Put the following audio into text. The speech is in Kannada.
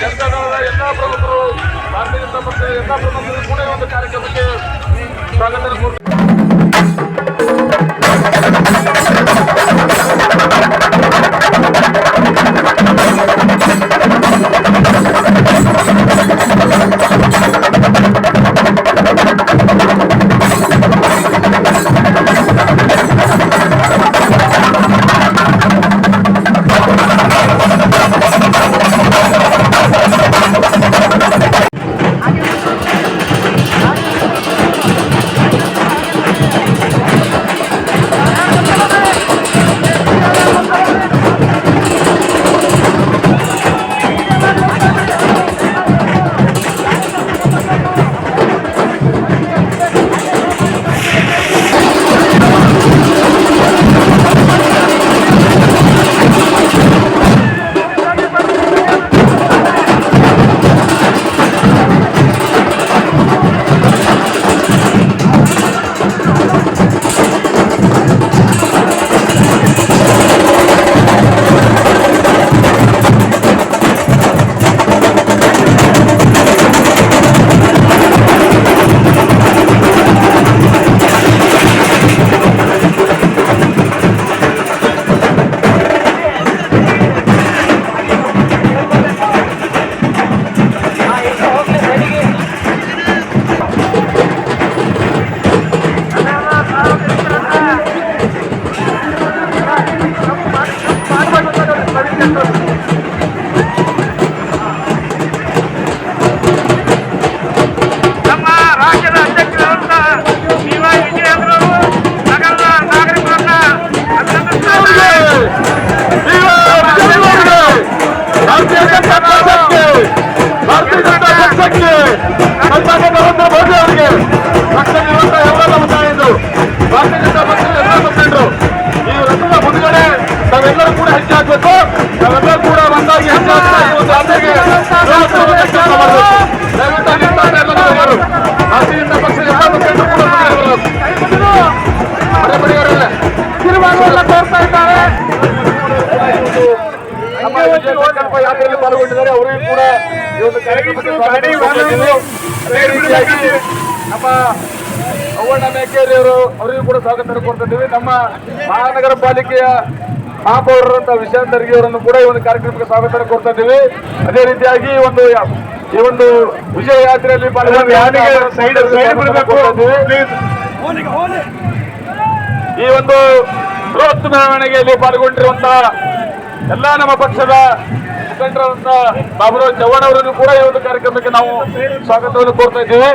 ಸರ್ಕಾರದ ಎಲ್ಲ ಪ್ರಮುಖರು ಭಾರತೀಯ ಜನತಾ ಪಕ್ಷದ ಎಲ್ಲ ಪ್ರಮುಖರು ಕೂಡ ಒಂದು ಕಾರ್ಯಕ್ರಮಕ್ಕೆ ಸ್ವಾಗತ ಭಾರತೀಯ ಜನತಾ ಪಕ್ಷದ ಎಲ್ಲ ಮುಖಂಡರು ಈ ರಥದ ಮುಂದುಗಡೆ ನಾವೆಲ್ಲರೂ ಕೂಡ ಹಾಕಬೇಕು ಜನತಾ ಪಕ್ಷದ ಎಲ್ಲ ಮುಖಂಡರು ಕೂಡ ತೋರ್ತಾ ಇದ್ದಾರೆ. ನಮ್ಮ ಯಾತ್ರೆಯಲ್ಲಿ ಪಾಲ್ಗೊಂಡಿದ್ದಾರೆ. ಅವರಿಗೂ ಕೂಡ ಈ ಒಂದು ಕಾರ್ಯಕ್ರಮಕ್ಕೆ ನಮ್ಮ ಅವ್ವಣ್ಣ ಅವರಿಗೂ ಕೂಡ ಸ್ವಾಗತ ಕೊಡ್ತಿದ್ದೀವಿ ನಮ್ಮ ಮಹಾನಗರ ಪಾಲಿಕೆಯ ಮಹಾಪೌರರಂತ ವಿಶಾಂತ್ ಖರ್ಗೆ ಅವರನ್ನು ಕೂಡ ಈ ಒಂದು ಕಾರ್ಯಕ್ರಮಕ್ಕೆ ಸ್ವಾಗತ ಕೊಡ್ತಾ ಇದ್ದೀವಿ. ಅದೇ ರೀತಿಯಾಗಿ ಒಂದು ಈ ಒಂದು ವಿಜಯ ಯಾತ್ರೆಯಲ್ಲಿ ಬಿಡ್ಬೇಕು, ಈ ಒಂದು ಬೃಹತ್ ಮೆರವಣಿಗೆಯಲ್ಲಿ ಪಾಲ್ಗೊಂಡಿರುವಂತಹ ಎಲ್ಲ ನಮ್ಮ ಪಕ್ಷದ ಮುಖಂಡರಾದಂತ ಬಾಬುರಾವ್ ಚವ್ಹಾಣ್ ಅವರನ್ನು ಕೂಡ ಈ ಒಂದು ಕಾರ್ಯಕ್ರಮಕ್ಕೆ ನಾವು ಸ್ವಾಗತವನ್ನು ಕೋರ್ತಾ ಇದ್ದೀವಿ.